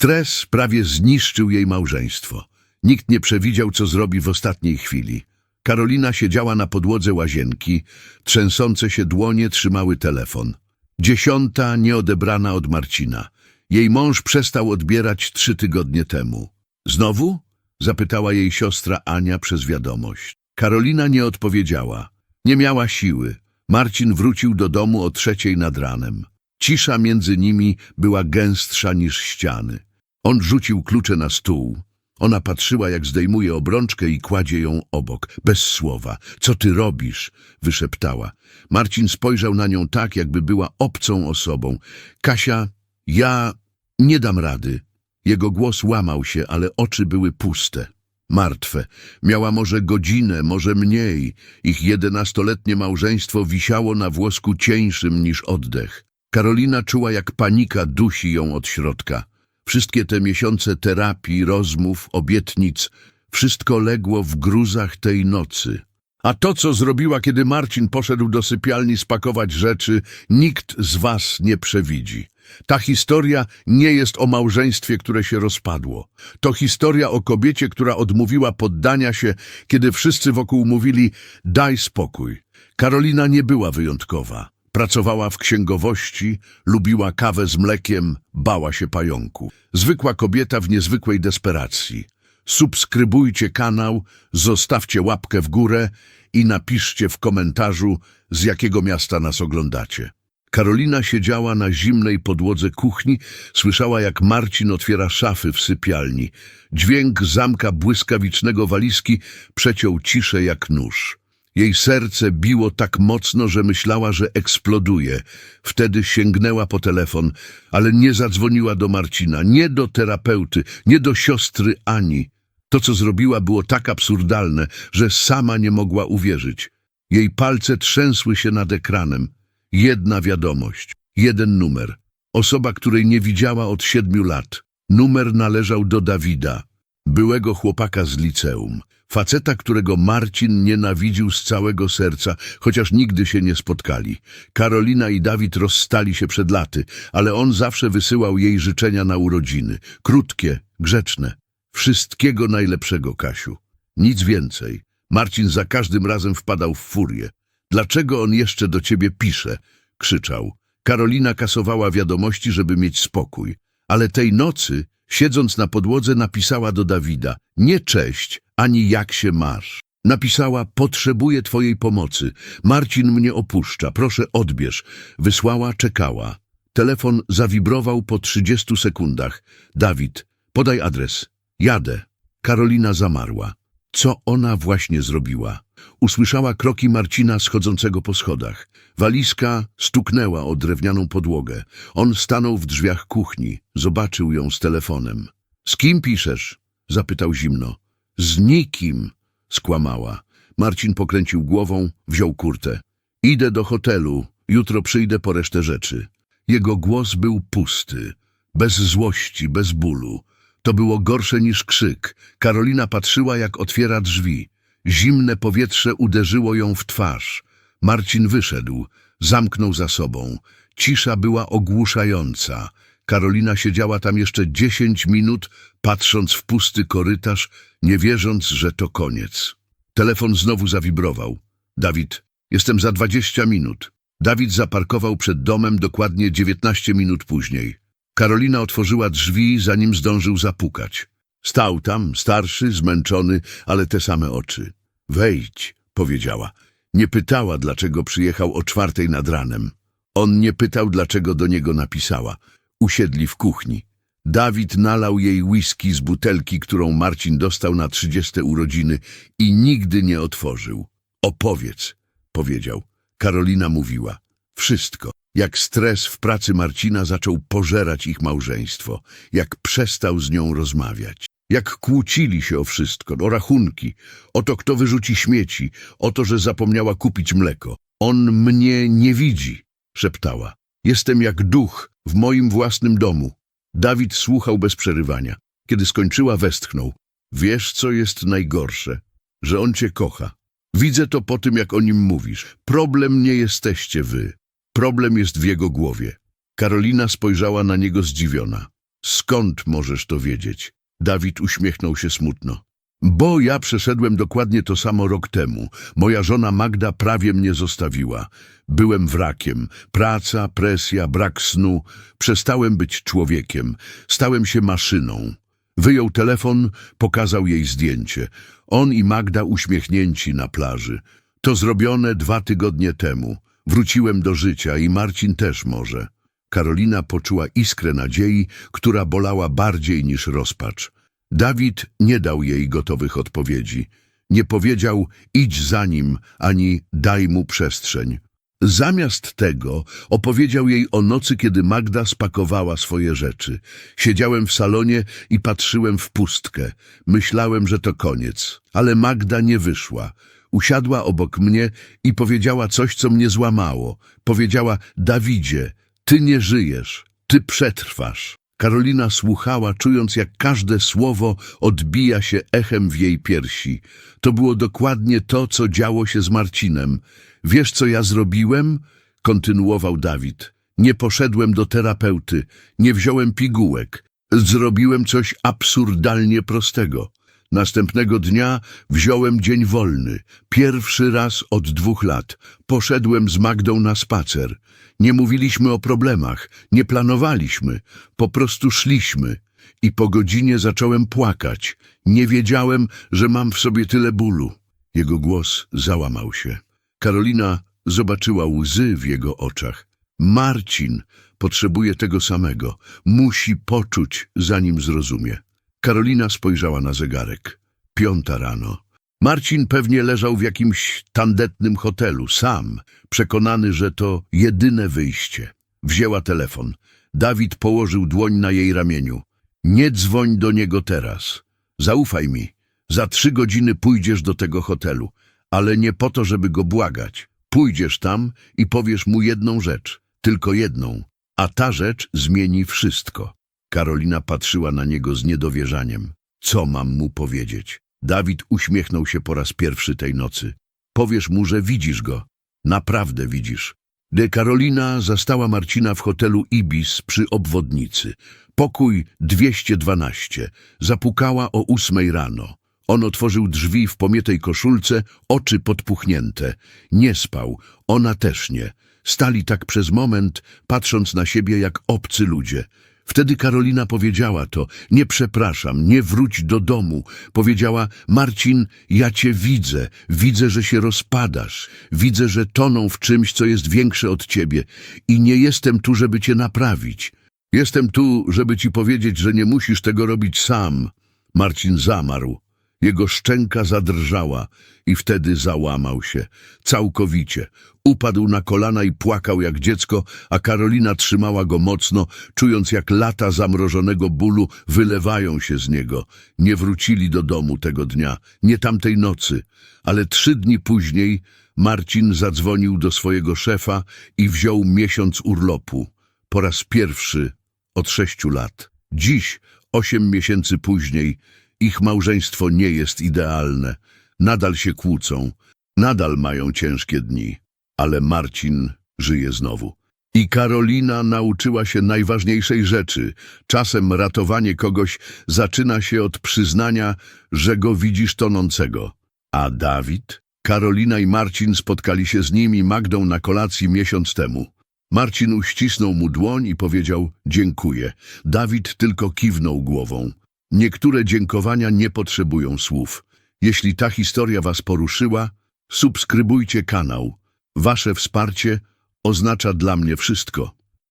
Stres prawie zniszczył jej małżeństwo. Nikt nie przewidział, co zrobi w ostatniej chwili. Karolina siedziała na podłodze łazienki, trzęsące się dłonie trzymały telefon. Dziesiąta nieodebrana od Marcina. Jej mąż przestał odbierać trzy tygodnie temu. Znowu? Zapytała jej siostra Ania przez wiadomość. Karolina nie odpowiedziała. Nie miała siły. Marcin wrócił do domu o trzeciej nad ranem. Cisza między nimi była gęstsza niż ściany. On rzucił klucze na stół. Ona patrzyła, jak zdejmuje obrączkę i kładzie ją obok, bez słowa. Co ty robisz? wyszeptała. Marcin spojrzał na nią tak, jakby była obcą osobą. Kasia, ja nie dam rady. Jego głos łamał się, ale oczy były puste. Martwe. Miała może godzinę, może mniej. Ich jedenastoletnie małżeństwo wisiało na włosku cieńszym niż oddech. Karolina czuła, jak panika dusi ją od środka. Wszystkie te miesiące terapii, rozmów, obietnic, wszystko legło w gruzach tej nocy. A to, co zrobiła, kiedy Marcin poszedł do sypialni spakować rzeczy, nikt z was nie przewidzi. Ta historia nie jest o małżeństwie, które się rozpadło. To historia o kobiecie, która odmówiła poddania się, kiedy wszyscy wokół mówili daj spokój. Karolina nie była wyjątkowa. Pracowała w księgowości, lubiła kawę z mlekiem, bała się pająku. Zwykła kobieta w niezwykłej desperacji. Subskrybujcie kanał, zostawcie łapkę w górę i napiszcie w komentarzu, z jakiego miasta nas oglądacie. Karolina siedziała na zimnej podłodze kuchni, słyszała jak Marcin otwiera szafy w sypialni. Dźwięk zamka błyskawicznego walizki przeciął ciszę jak nóż. Jej serce biło tak mocno, że myślała, że eksploduje. Wtedy sięgnęła po telefon, ale nie zadzwoniła do Marcina, nie do terapeuty, nie do siostry Ani. To, co zrobiła, było tak absurdalne, że sama nie mogła uwierzyć. Jej palce trzęsły się nad ekranem. Jedna wiadomość, jeden numer. Osoba, której nie widziała od siedmiu lat. Numer należał do Dawida, byłego chłopaka z liceum. Faceta, którego Marcin nienawidził z całego serca, chociaż nigdy się nie spotkali. Karolina i Dawid rozstali się przed laty, ale on zawsze wysyłał jej życzenia na urodziny. Krótkie, grzeczne. Wszystkiego najlepszego, Kasiu. Nic więcej. Marcin za każdym razem wpadał w furię. Dlaczego on jeszcze do ciebie pisze? krzyczał. Karolina kasowała wiadomości, żeby mieć spokój. Ale tej nocy, siedząc na podłodze, napisała do Dawida nie cześć, ani jak się masz. Napisała, potrzebuję twojej pomocy. Marcin mnie opuszcza, proszę odbierz. Wysłała, czekała. Telefon zawibrował po trzydziestu sekundach. Dawid, podaj adres. Jadę. Karolina zamarła. Co ona właśnie zrobiła? Usłyszała kroki Marcina schodzącego po schodach. Walizka stuknęła o drewnianą podłogę. On stanął w drzwiach kuchni. Zobaczył ją z telefonem. Z kim piszesz? zapytał zimno. Z nikim, skłamała. Marcin pokręcił głową, wziął kurtę. Idę do hotelu, jutro przyjdę po resztę rzeczy. Jego głos był pusty, bez złości, bez bólu. To było gorsze niż krzyk. Karolina patrzyła, jak otwiera drzwi. Zimne powietrze uderzyło ją w twarz. Marcin wyszedł, zamknął za sobą. Cisza była ogłuszająca. Karolina siedziała tam jeszcze dziesięć minut, patrząc w pusty korytarz, nie wierząc, że to koniec. Telefon znowu zawibrował. Dawid, jestem za dwadzieścia minut. Dawid zaparkował przed domem dokładnie dziewiętnaście minut później. Karolina otworzyła drzwi, zanim zdążył zapukać. Stał tam, starszy, zmęczony, ale te same oczy. Wejdź, powiedziała. Nie pytała, dlaczego przyjechał o czwartej nad ranem. On nie pytał, dlaczego do niego napisała. Usiedli w kuchni. Dawid nalał jej whisky z butelki, którą Marcin dostał na trzydzieste urodziny i nigdy nie otworzył. Opowiedz, powiedział. Karolina mówiła. Wszystko. Jak stres w pracy Marcina zaczął pożerać ich małżeństwo. Jak przestał z nią rozmawiać. Jak kłócili się o wszystko, o rachunki, o to, kto wyrzuci śmieci, o to, że zapomniała kupić mleko. On mnie nie widzi, szeptała. Jestem jak duch w moim własnym domu. Dawid słuchał bez przerywania. Kiedy skończyła, westchnął. Wiesz, co jest najgorsze? Że on cię kocha. Widzę to po tym, jak o nim mówisz. Problem nie jesteście wy. Problem jest w jego głowie. Karolina spojrzała na niego zdziwiona. Skąd możesz to wiedzieć? Dawid uśmiechnął się smutno. Bo ja przeszedłem dokładnie to samo rok temu. Moja żona Magda prawie mnie zostawiła. Byłem wrakiem. Praca, presja, brak snu. Przestałem być człowiekiem. Stałem się maszyną. Wyjął telefon, pokazał jej zdjęcie. On i Magda uśmiechnięci na plaży. To zrobione dwa tygodnie temu. Wróciłem do życia i Marcin też może. Karolina poczuła iskrę nadziei, która bolała bardziej niż rozpacz. Dawid nie dał jej gotowych odpowiedzi. Nie powiedział idź za nim, ani daj mu przestrzeń. Zamiast tego opowiedział jej o nocy, kiedy Magda spakowała swoje rzeczy. Siedziałem w salonie i patrzyłem w pustkę. Myślałem, że to koniec, ale Magda nie wyszła. Usiadła obok mnie i powiedziała coś, co mnie złamało. Powiedziała, Dawidzie, ty nie żyjesz, ty przetrwasz. Karolina słuchała, czując jak każde słowo odbija się echem w jej piersi. To było dokładnie to, co działo się z Marcinem. Wiesz, co ja zrobiłem? Kontynuował Dawid. Nie poszedłem do terapeuty, nie wziąłem pigułek. Zrobiłem coś absurdalnie prostego. Następnego dnia wziąłem dzień wolny. Pierwszy raz od dwóch lat. Poszedłem z Magdą na spacer. Nie mówiliśmy o problemach, nie planowaliśmy. Po prostu szliśmy. I po godzinie zacząłem płakać. Nie wiedziałem, że mam w sobie tyle bólu. Jego głos załamał się. Karolina zobaczyła łzy w jego oczach. Marcin potrzebuje tego samego. Musi poczuć, zanim zrozumie. Karolina spojrzała na zegarek. Piąta rano. Marcin pewnie leżał w jakimś tandetnym hotelu, sam, przekonany, że to jedyne wyjście. Wzięła telefon. Dawid położył dłoń na jej ramieniu. Nie dzwoń do niego teraz. Zaufaj mi. Za trzy godziny pójdziesz do tego hotelu, ale nie po to, żeby go błagać. Pójdziesz tam i powiesz mu jedną rzecz, tylko jedną, a ta rzecz zmieni wszystko. Karolina patrzyła na niego z niedowierzaniem. Co mam mu powiedzieć? Dawid uśmiechnął się po raz pierwszy tej nocy. Powiesz mu, że widzisz go. Naprawdę widzisz. De Karolina zastała Marcina w hotelu Ibis przy obwodnicy. Pokój 212. Zapukała o ósmej rano. On otworzył drzwi w pomietej koszulce, oczy podpuchnięte. Nie spał, ona też nie. Stali tak przez moment, patrząc na siebie jak obcy ludzie. Wtedy Karolina powiedziała to, nie przepraszam, nie wróć do domu. Powiedziała, Marcin, ja cię widzę, widzę, że się rozpadasz, widzę, że toną w czymś, co jest większe od ciebie i nie jestem tu, żeby cię naprawić. Jestem tu, żeby ci powiedzieć, że nie musisz tego robić sam. Marcin zamarł. Jego szczęka zadrżała i wtedy załamał się. Całkowicie. Upadł na kolana i płakał jak dziecko, a Karolina trzymała go mocno, czując jak lata zamrożonego bólu wylewają się z niego. Nie wrócili do domu tego dnia, nie tamtej nocy, ale trzy dni później Marcin zadzwonił do swojego szefa i wziął miesiąc urlopu. Po raz pierwszy od sześciu lat. Dziś, osiem miesięcy później, ich małżeństwo nie jest idealne. Nadal się kłócą, nadal mają ciężkie dni, ale Marcin żyje znowu. I Karolina nauczyła się najważniejszej rzeczy. Czasem ratowanie kogoś zaczyna się od przyznania, że go widzisz tonącego. A Dawid? Karolina i Marcin spotkali się z nim i Magdą na kolacji miesiąc temu. Marcin uścisnął mu dłoń i powiedział dziękuję. Dawid tylko kiwnął głową. Niektóre dziękowania nie potrzebują słów. Jeśli ta historia Was poruszyła, subskrybujcie kanał. Wasze wsparcie oznacza dla mnie wszystko.